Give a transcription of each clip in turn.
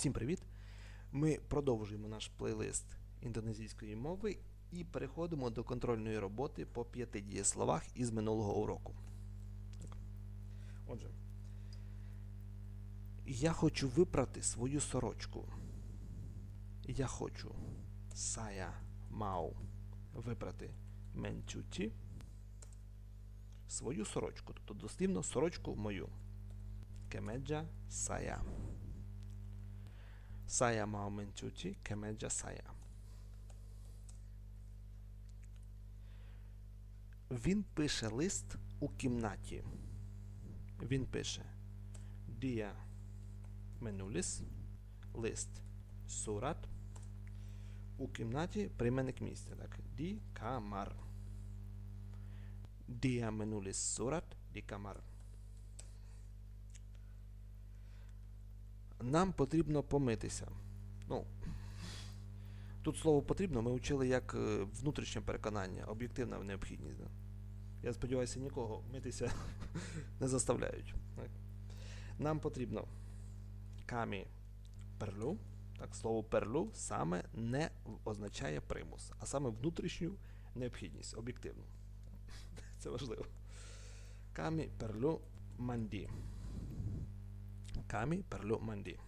Всім привіт! Ми продовжуємо наш плейлист індонезійської мови і переходимо до контрольної роботи по п'яти дієсловах із минулого уроку. Так. Отже, я хочу випрати свою сорочку. Я хочу saya mau випрати менчуті свою сорочку, тобто дослівно сорочку мою. Кемеджа saya. Saya mau mencuci kemeja saya. Він пише лист у кімнаті. Він пише Dia menulis лист сурат у кімнаті прийменник місця. Так. Di kamar. Dia menulis surat di kamar. Нам потрібно помитися. Ну, тут слово потрібно ми вчили як е, внутрішнє переконання, об'єктивна необхідність. Я сподіваюся, нікого митися не заставляють. Нам потрібно камі перлу. Так, слово перлу саме не означає примус, а саме внутрішню необхідність, об'єктивну. Це важливо. Камі перлу манді. Камі перлу манді.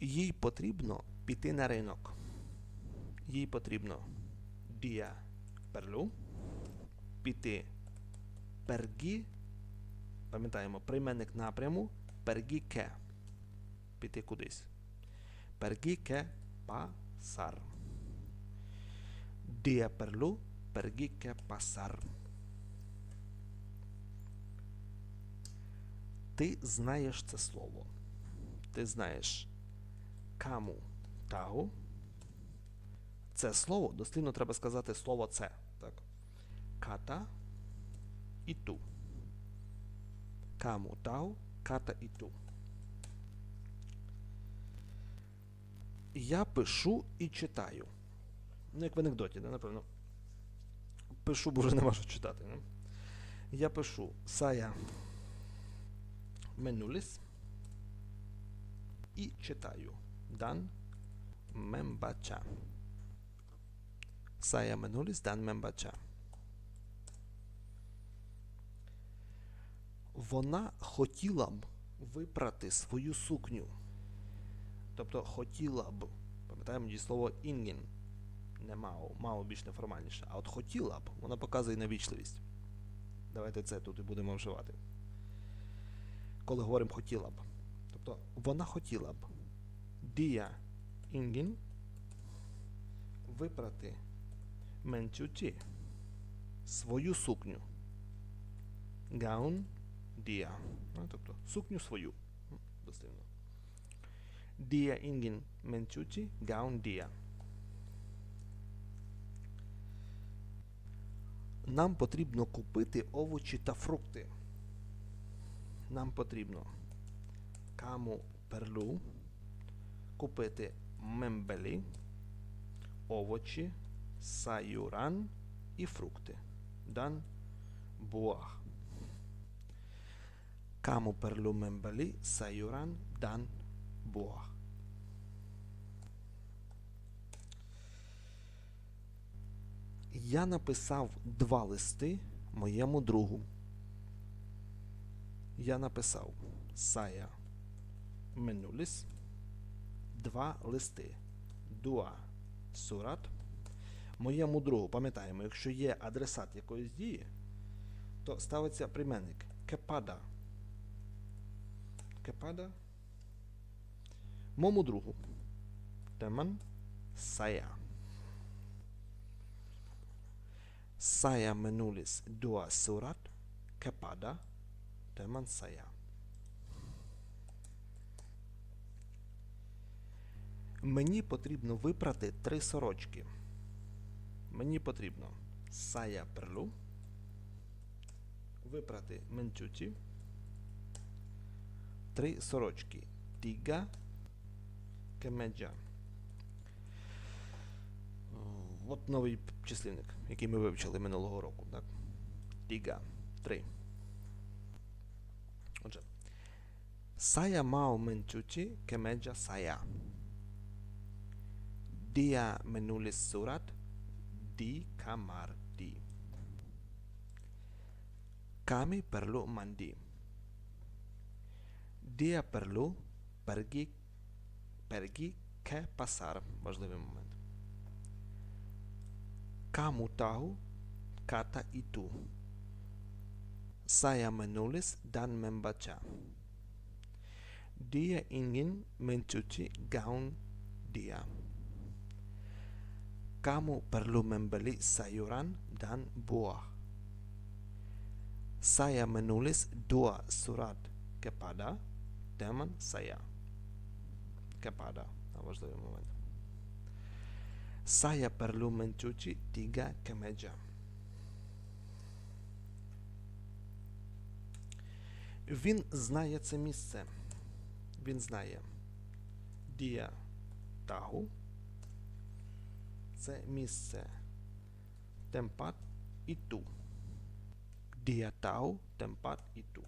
Їй потрібно піти на ринок. Їй потрібно дія перлу. Піти пергі. Пам'ятаємо, прийменник напряму пергі ке. Піти кудись. Пергі ке пасар. Дія перлу пергі ке пасар. Ти знаєш це слово. Ти знаєш каму тагу. Це слово, дослівно треба сказати слово це. Так? Ката і ту. Каму тагу, ката і ту. Я пишу і читаю. Ну, як в анекдоті, да, напевно. Пишу, бо вже нема що читати. Не? Я пишу Сая Menulis і читаю Дан Мембача. Saya menulis dan membaca. Вона хотіла б випрати свою сукню. Тобто хотіла б. Пам'ятаємо дієслово інгін. Не мало, мало більш неформальніше. А от хотіла б, вона показує невічливість. Давайте це тут і будемо вживати коли говоримо хотіла б. Тобто вона хотіла б дія інгін випрати менчуті свою сукню. Гаун дія. Ну, тобто сукню свою. Дослівно. Дія інгін менчуті гаун дія. Нам потрібно купити овочі та фрукти нам потрібно каму перлу, купити мембелі, овочі, саюран і фрукти. Дан буах. Каму перлу мембелі, саюран, дан буах. Я написав два листи моєму другу я написав Saya Menulis два листи. Дуа Сурат. Моєму другу, пам'ятаємо, якщо є адресат якоїсь дії, то ставиться прийменник кепада. Кепада. Мому другу. Теман Saya. Saya menulis dua surat kepada teman saya. Мені потрібно випрати три сорочки. Мені потрібно saya perlu випрати менчуті три сорочки. Tiga kemeja. От новий числівник, який ми вивчили минулого року. Tiga. Три. Saya mau mencuci kemeja saya. Dia menulis surat di kamar di. Kami perlu mandi. Dia perlu pergi pergi ke pasar. Важливий момент. Kamu tahu kata itu? Saya menulis dan membaca. Dia ingin mencuci gaun dia. Kamu perlu membeli sayuran dan buah. Saya menulis dua surat kepada teman saya. Kepada. Nah, важливий момент. Saya perlu mencuci tiga kemeja. Він знає це місце. Він знає. Дія тагу. Це місце. Темпат і ту. Дія тагу, темпат і ту.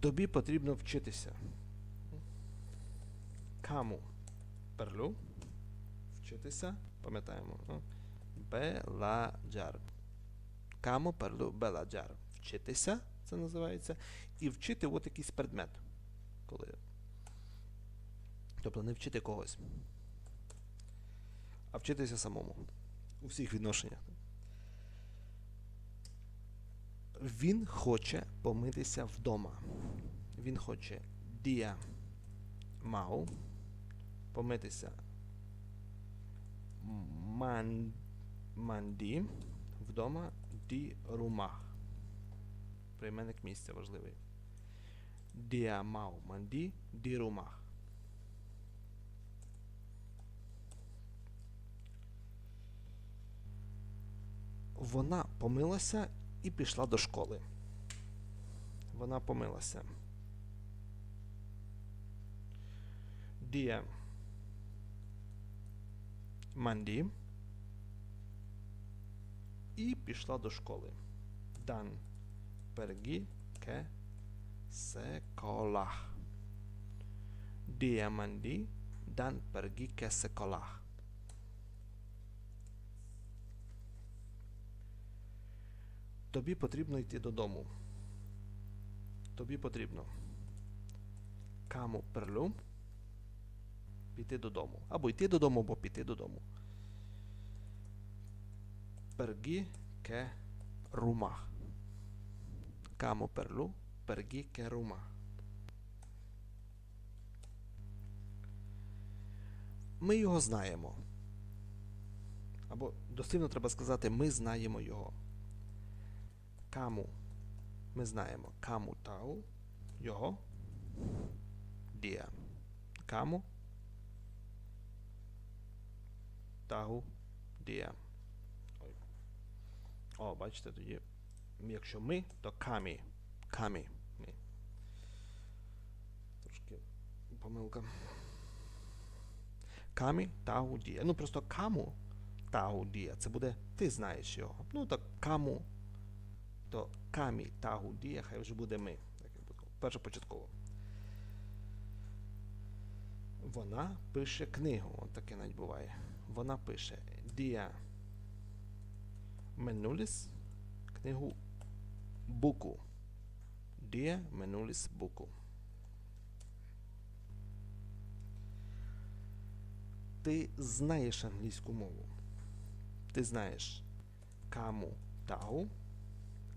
Тобі потрібно вчитися. Каму перлю. Вчитися. Пам'ятаємо. Беладжар. Каму перлю беладжар. Вчитися, це називається. І вчити от якийсь предмет. Коли. Тобто не вчити когось. А вчитися самому. У всіх відношеннях. Він хоче помитися вдома. Він хоче дія мау помитися ман, манді вдома ді румах. Прийменник місця важливий. Дія мау манді ді румах. Вона помилася і пішла до школи. Вона помилася. Дія Манді. І пішла до школи. Дан пергі ке секолах. Дія Манді. Дан пергі ке секолах. Тобі потрібно йти додому. Тобі потрібно. Каму перлю. Піти додому. Або йти додому, або піти додому. Пергі ке румах. Каму перлю. Пергі ке румах. Ми його знаємо. Або дослівно треба сказати, ми знаємо його. Каму. Ми знаємо каму тау. Його. Дія. Каму. Тагу. Дія. О, бачите, тоді. Якщо ми, то камі. Камі. Трошки помилка. Камі тагу дія. Ну просто каму тагу дія. Це буде ти знаєш його. Ну так каму то камі тагу дія, хай вже буде ми. Першопочатково. Вона пише книгу. От таке навіть буває. Вона пише Дія Менуліс книгу Буку. Дія Менуліс Буку. Ти знаєш англійську мову. Ти знаєш каму тау.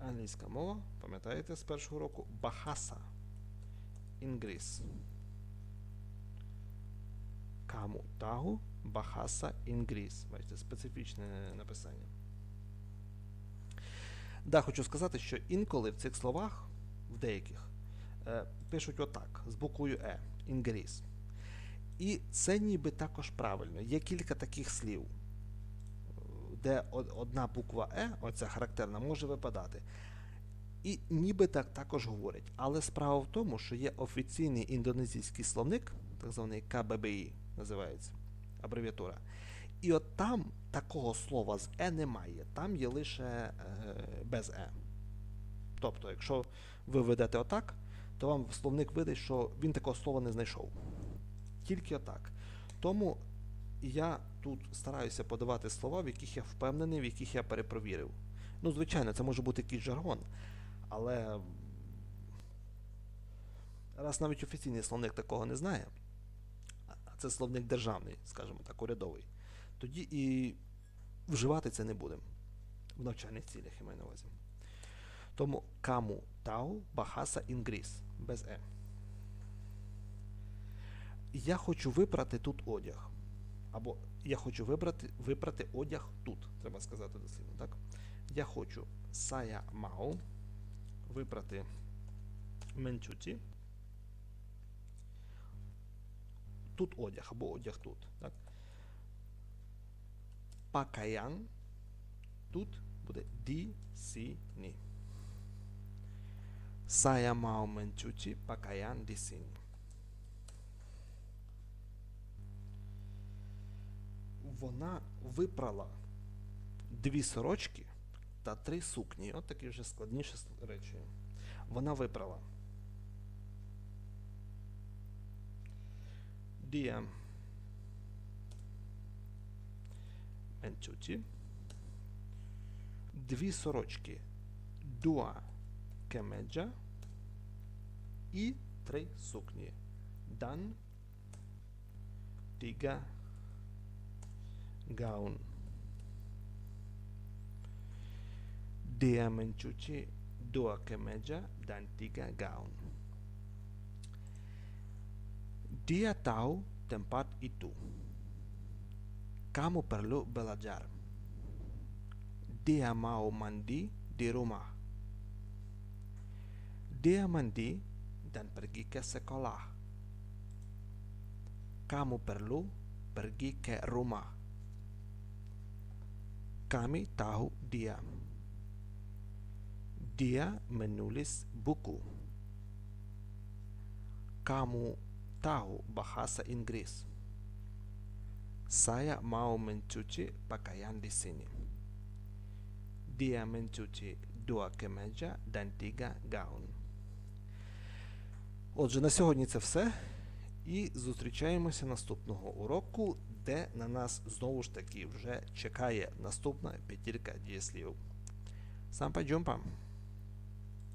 Англійська мова, пам'ятаєте з першого року? Бахаса. Інгріс. Каму тагу, бахаса інгріс. Бачите, специфічне написання. Да, хочу сказати, що інколи в цих словах, в деяких, е, пишуть отак, з буквою Е. Інгріс. І це ніби також правильно. Є кілька таких слів де одна буква Е, оця характерна, може випадати. І ніби так також говорять. Але справа в тому, що є офіційний індонезійський словник, так званий КББІ називається абревіатура. І от там такого слова з Е немає. Там є лише е, без Е. Тобто, якщо ви ведете отак, то вам словник видасть, що він такого слова не знайшов. Тільки отак. Тому я тут стараюся подавати слова, в яких я впевнений, в яких я перепровірив. Ну, звичайно, це може бути якийсь жаргон, але раз навіть офіційний словник такого не знає, а це словник державний, скажімо так, урядовий, тоді і вживати це не будемо в навчальних цілях, я маю на увазі. Тому каму тау бахаса інгріс без е. Я хочу випрати тут одяг. Або я хочу вибрати, випрати одяг тут, треба сказати дослівно, так? Я хочу сая мау випрати менчуті. Тут одяг або одяг тут. Так? Пакаян. Тут буде ді сі ні. Saya mau mencuci pakaian di. Вона випрала дві сорочки та три сукні. От такі вже складніші речі. Вона випрала. Dia mencuci дві сорочки. Dua kemeja і три сукні. Dan tiga gaun. Dia mencuci dua kemeja dan tiga gaun. Dia tahu tempat itu. Kamu perlu belajar. Dia mau mandi di rumah. Dia mandi dan pergi ke sekolah. Kamu perlu pergi ke rumah. Kami tahu dia. Dia menulis buku. Kamu tahu bahasa Inggris. Saya mau mencuci pakaian di sini. Dia mencuci dua kemeja dan tiga gaun. Отже, на сьогодні це все. І зустрічаємося наступного уроку, де на нас знову ж таки вже чекає наступна п'ятірка дієслів. Сампа джумпа!